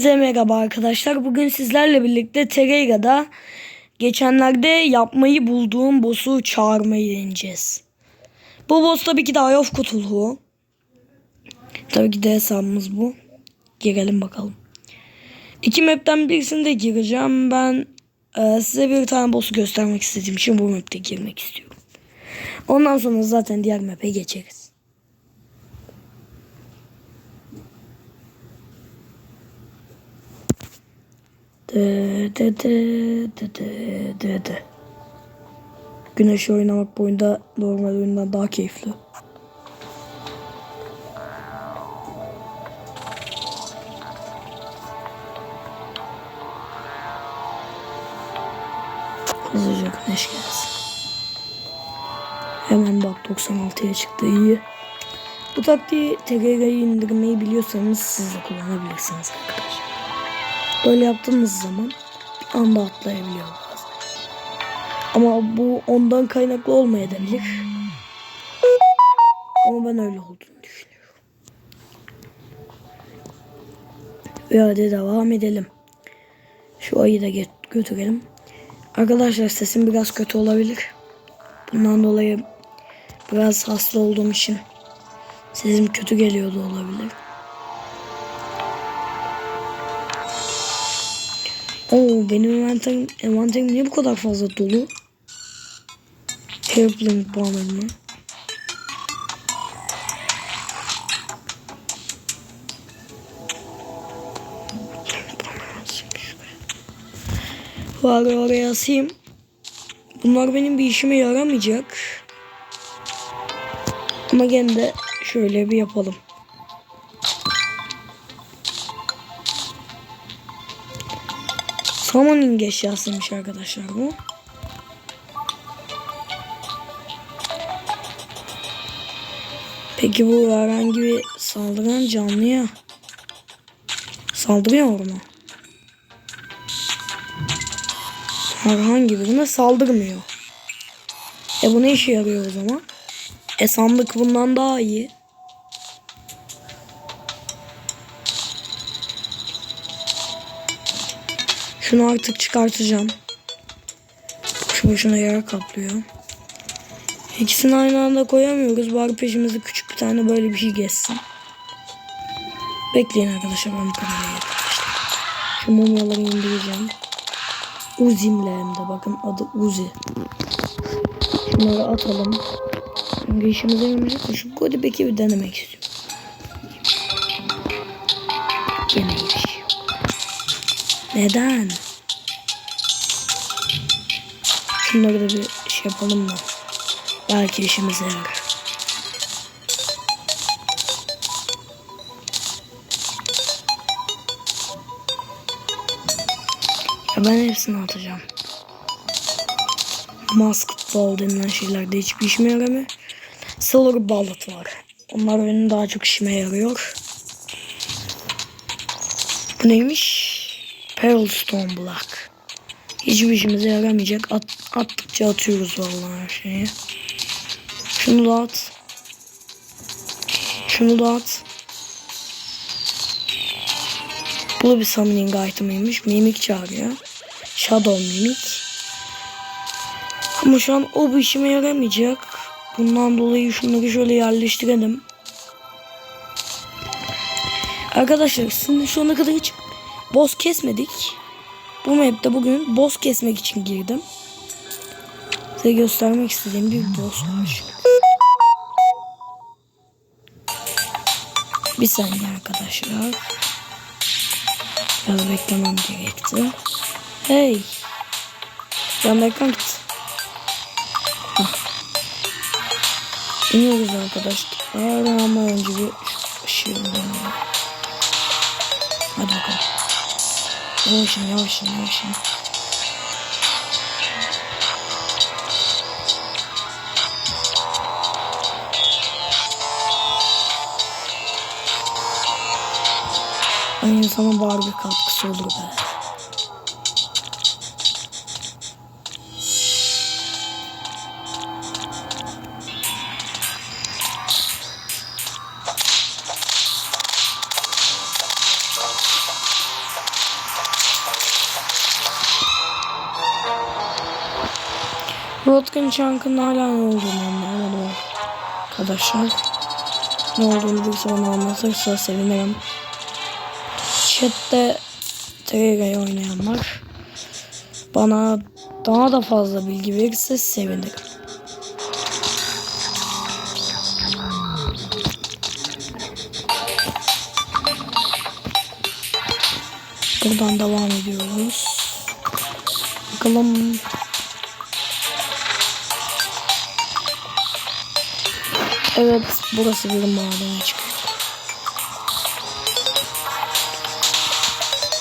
Size merhaba arkadaşlar. Bugün sizlerle birlikte Terreira'da geçenlerde yapmayı bulduğum boss'u çağırmayı deneyeceğiz. Bu boss tabii ki de Eye of. Tabii ki de hesabımız bu. Girelim bakalım. İki map'ten birisinde gireceğim. Ben e, size bir tane boss'u göstermek istediğim için bu map'te girmek istiyorum. Ondan sonra zaten diğer map'e geçeriz. De oynamak bu oyunda normal oyundan daha keyifli. Hızlıca güneş gelsin. Hemen bak 96'ya çıktı iyi. Bu taktiği Terraria'yı indirmeyi biliyorsanız siz de kullanabilirsiniz arkadaşlar. Böyle yaptığımız zaman bir anda atlayabiliyor bazen. Ama bu ondan kaynaklı olmayabilir. Ama ben öyle olduğunu düşünüyorum. Ve hadi devam edelim. Şu ayı da götürelim. Arkadaşlar sesim biraz kötü olabilir. Bundan dolayı biraz hasta olduğum için sesim kötü geliyordu olabilir. Oo benim envanterim, envanterim niye bu kadar fazla dolu? Airplane bomber mı? Var oraya asayım. Bunlar benim bir işime yaramayacak. Ama gene de şöyle bir yapalım. Summoning eşyasıymış arkadaşlar bu. Peki bu herhangi bir saldıran canlıya saldırıyor mu? Herhangi birine saldırmıyor. E bu ne işe yarıyor o zaman? E sandık bundan daha iyi. Şunu artık çıkartacağım. Şu boşuna yara kaplıyor. İkisini aynı anda koyamıyoruz. Bari peşimizde küçük bir tane böyle bir şey geçsin. Bekleyin arkadaşlar ben bu kamerayı arkadaşlar. Şu mumyaları indireceğim. Uzi'mle hem de bakın adı Uzi. Şunları atalım. Çünkü işimize yaramayacak şu Godibek'i bir denemek istiyorum. Neden? Şunları da bir şey yapalım da. Belki işimize yarar. Ya ben hepsini atacağım. Masked ball denilen şeylerde hiçbir işime yaramıyor. Silver bullet var. Onlar benim daha çok işime yarıyor. Bu neymiş? Pearl Stone Black. Hiçbir işimize yaramayacak. At, attıkça atıyoruz vallahi her şeyi. Şunu da at. Şunu da at. Bu bir summoning item'ıymış. Mimik çağırıyor. Shadow mimik. Ama şu an o bu işime yaramayacak. Bundan dolayı şunları şöyle yerleştirelim. Arkadaşlar şu ana kadar hiç boss kesmedik. Bu map'te bugün boss kesmek için girdim. Size göstermek istediğim bir boss var. Bir saniye arkadaşlar. Biraz beklemem gerekti. Hey. Yan ekran gitti. Hah. İniyoruz arkadaşlar. Ama önce bir ışığı. Hadi bakalım. Yavaşın yavaşın yavaşın. Ay insana bari bir katkısı olur be. Rodkin Chunk'ın hala ne olduğunu anlayamadım arkadaşlar. Ne olduğunu bilse bana anlatırsa sevinirim. Chat'te Terraria'yı oynayanlar bana daha da fazla bilgi verirse sevinirim. Buradan devam ediyoruz. Bakalım. Evet, burası bir madene çıkıyor.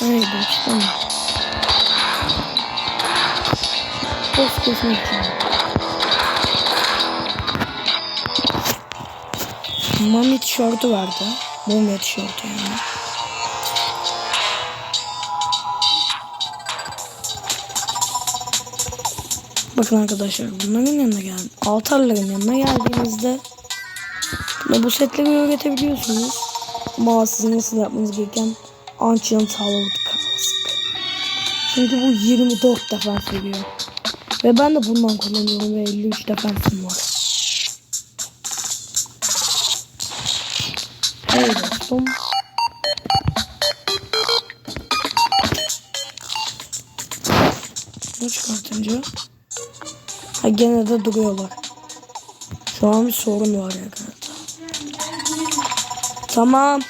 Haydi tamam. Post kesmek için. Mami tişörtü vardı. Mumya tişörtü yani. Bakın arkadaşlar bunların yanına geldim. Altarların yanına geldiğinizde ve bu setleri öğretebiliyorsunuz. Ama sizin nasıl yapmanız gereken Ancient Tower Kask. Çünkü bu 24 defans veriyor. Ve ben de bundan kullanıyorum ve 53 defansım var. Evet dostum. Bunu çıkartınca Ha gene de duruyorlar. Şu an bir sorun var ya galiba. Tamam.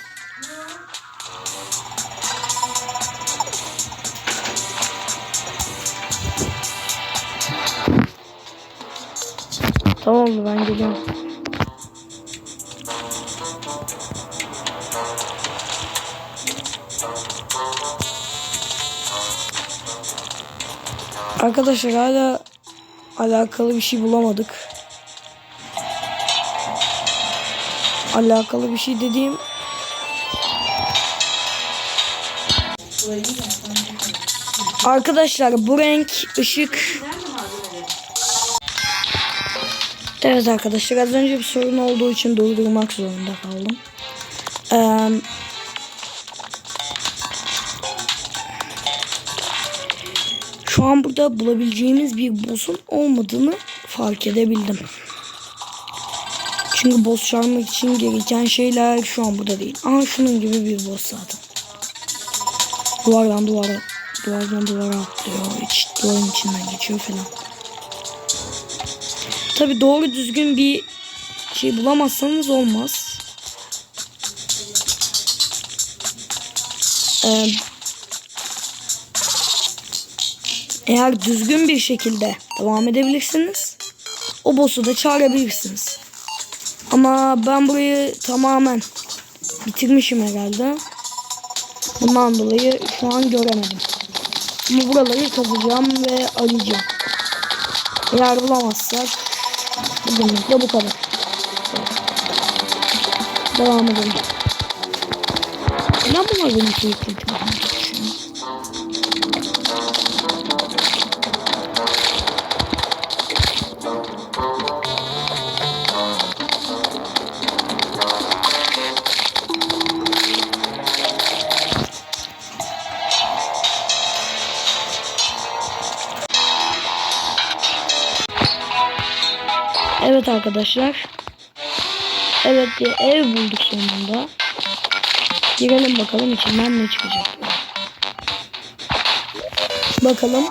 Tamam ben geliyorum. Arkadaşlar hala alakalı bir şey bulamadık. Alakalı bir şey dediğim Arkadaşlar bu renk ışık Evet arkadaşlar az önce bir sorun olduğu için durdurmak zorunda kaldım. Ee, şu an burada bulabileceğimiz bir boss'un olmadığını fark edebildim. Çünkü boss çağırmak için gereken şeyler şu an burada değil. Aha şunun gibi bir boss zaten. Duvardan duvara, duvardan duvara atlıyor. İç, duvarın içinden geçiyor falan. Tabi doğru düzgün bir şey bulamazsanız olmaz. Ee, eğer düzgün bir şekilde devam edebilirsiniz. O boss'u da çağırabilirsiniz. Ama ben burayı tamamen bitirmişim herhalde. Bundan dolayı şu an göremedim. Ama buraları kazacağım ve arayacağım. Eğer bulamazsak bugünlük de bu kadar. Devam edelim. Neden bunlar beni sürekli Evet arkadaşlar. Evet bir ev bulduk sonunda. Girelim bakalım içinden ne çıkacak. Bakalım.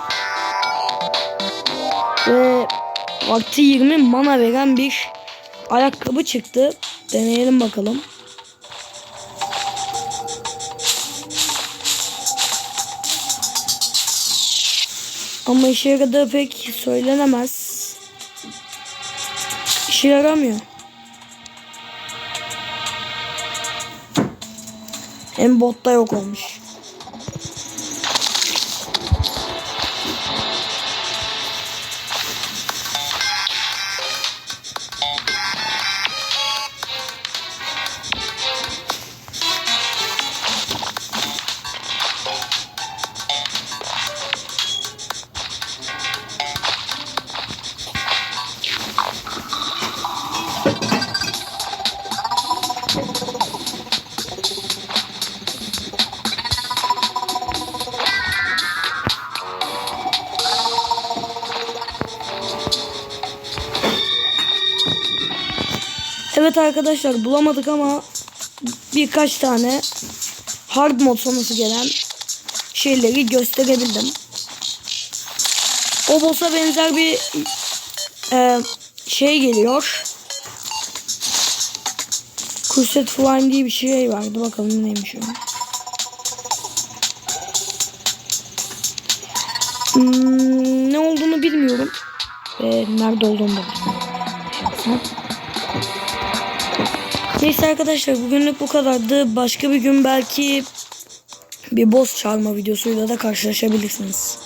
Ve vakti 20 mana veren bir ayakkabı çıktı. Deneyelim bakalım. Ama işe yaradığı pek söylenemez. İşe yaramıyor. Hem botta yok olmuş. Evet arkadaşlar bulamadık ama birkaç tane hard mod sonrası gelen şeyleri gösterebildim. O boss'a benzer bir e, şey geliyor. Crusade Flame diye bir şey vardı. Bakalım neymiş o. Hmm, ne olduğunu bilmiyorum. Ve nerede olduğunu da bilmiyorum. Neyse arkadaşlar bugünlük bu kadardı. Başka bir gün belki bir boss çağırma videosuyla da karşılaşabilirsiniz.